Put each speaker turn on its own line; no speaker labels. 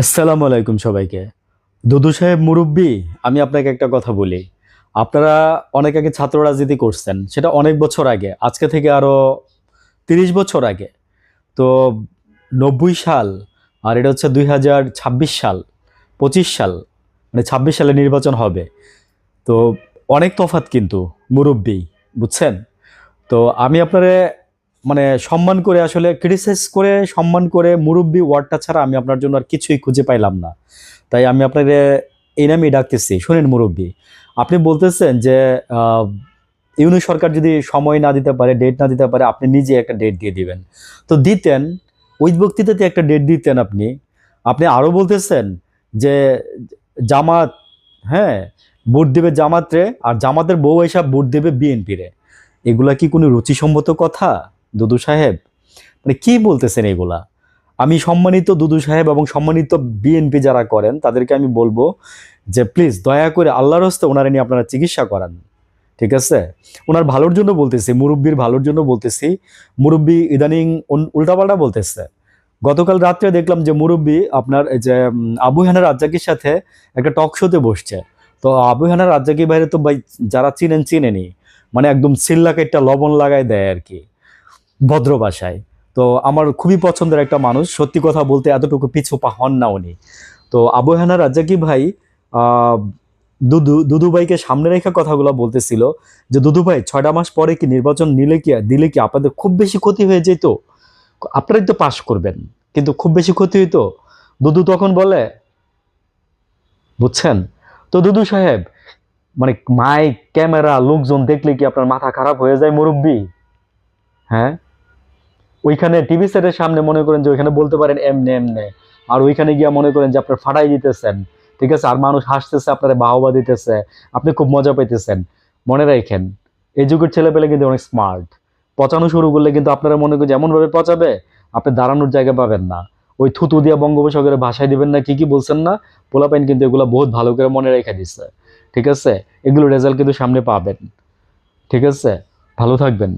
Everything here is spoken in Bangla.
আসসালামু আলাইকুম সবাইকে। দুদু সাহেব মুরব্বী, আমি আপনাকে একটা কথা বলি। আপনারা অনেক আগে ছাত্র রাজনীতি করছেন, সেটা অনেক বছর আগে, আজকে থেকে আরও তিরিশ বছর আগে। তো নব্বই সাল, আর এটা হচ্ছে দুই হাজার ছাব্বিশ সাল, পঁচিশ সাল মানে ছাব্বিশ সালে নির্বাচন হবে। তো অনেক তফাৎ কিন্তু মুরব্বী, বুঝছেন? তো আমি আপনারে মানে সম্মান করে আসলে ক্রিটিসাইজ করে সম্মান করে মুরব্বী ওয়ার্ডটা ছাড়া আমি আপনার জন্য আর কিছুই খুঁজে পাইলাম না। তাই আমি আপনাকে এই নামেই ডাকতেছি। শুনেন মুরব্বী, আপনি বলতেছেন যে ইউনি সরকার যদি সময় না দিতে পারে ডেট না দিতে পারে, আপনি নিজে একটা ডেট দিয়ে দিবেন। তো দিতেন, ওই বক্তৃতাতে একটা ডেট দিতেন আপনি। আপনি আরও বলতেছেন যে, জামাত হ্যাঁ ভোট দেবে জামাতরে, আর জামাতের বউ এসব ভোট দেবে বিএনপিরে। এগুলা কি কোনো রুচিসম্মত কথা? দুদু সাহেব? মানে কি বলতেছেন এগুলা? আমি সম্মানিত দুদু সাহেব এবং সম্মানিত বিএনপি যারা করেন, তাদেরকে আমি বলব যে প্লিজ দয়া করে আল্লাহর হস্তে ওনারা নিয়ে আপনারা চিকিৎসা করান। ঠিক আছে? ওনার ভালোর জন্য বলতেছি, মুরব্বীর ভালোর জন্য বলতেছি। মুরব্বী ইদানিং উল্টাপাল্টা বলতেছে। গতকাল রাত্রে দেখলাম যে মুরব্বী আপনার যে আবু হানা রাজ্জাকির সাথে একটা টক শোতে বসছে। তো আবু হানা রাজ্জাকি বাইরে তো ভাই যারা চিনেন, চিনেনি। মানে একদম সিল্লাকে একটা লবণ লাগায় দেয় আর কি। ভদ্র ভাষায়। তো আমার খুবই পছন্দের একটা মানুষ, সত্যি কথা বলতে এতটুকু পিছু পা হন না উনি। তো আবু হানা রাজ্জাকি ভাই দুদু দুদু ভাইকে সামনে রেখে কথাগুলো বলতেছিল যে, দুদু ভাই, ছয়টা মাস পরে কি নির্বাচন নিলে কি, দিলে কি আপনাদের খুব বেশি ক্ষতি হয়ে যেত? আপনারাই তো পাশ করবেন, কিন্তু খুব বেশি ক্ষতি হইতো। দুদু তখন বলে, বুঝছেন? তো দুদু সাহেব মানে মাইক, ক্যামেরা, লোকজন দেখলে কি আপনার মাথা খারাপ হয়ে যায়, মুরব্বী? হ্যাঁ? ওইখানে টিভি সেটের সামনে মনে করেন যে ওইখানে বলতে পারেন এমনে এমনে। আর ওইখানে গিয়া মনে করেন যে আপনার ফাটাই দিতেছেন। ঠিক আছে? আর মানুষ হাসতেছে, আপনার বাহবা দিতেছে। আপনি খুব মজা পাইতেছেন। মনে রাখেন, এই যুগের ছেলে পেলে কিন্তু অনেক স্মার্ট পচানো শুরু করলে কিন্তু আপনারা মনে করেন এমন ভাবে পচাবে, আপনি দাঁড়ানোর জায়গা পাবেন না। ওই থুতু দিয়া বঙ্গোপসাগরে ভাষায় দিবেন না, কি কি বলছেন না? পোলাপাইন কিন্তু এগুলো বহুত ভালো করে মনে রেখে দিচ্ছে ঠিক আছে? এগুলো রেজাল্ট কিন্তু সামনে পাবেন। ঠিক আছে? ভালো থাকবেন।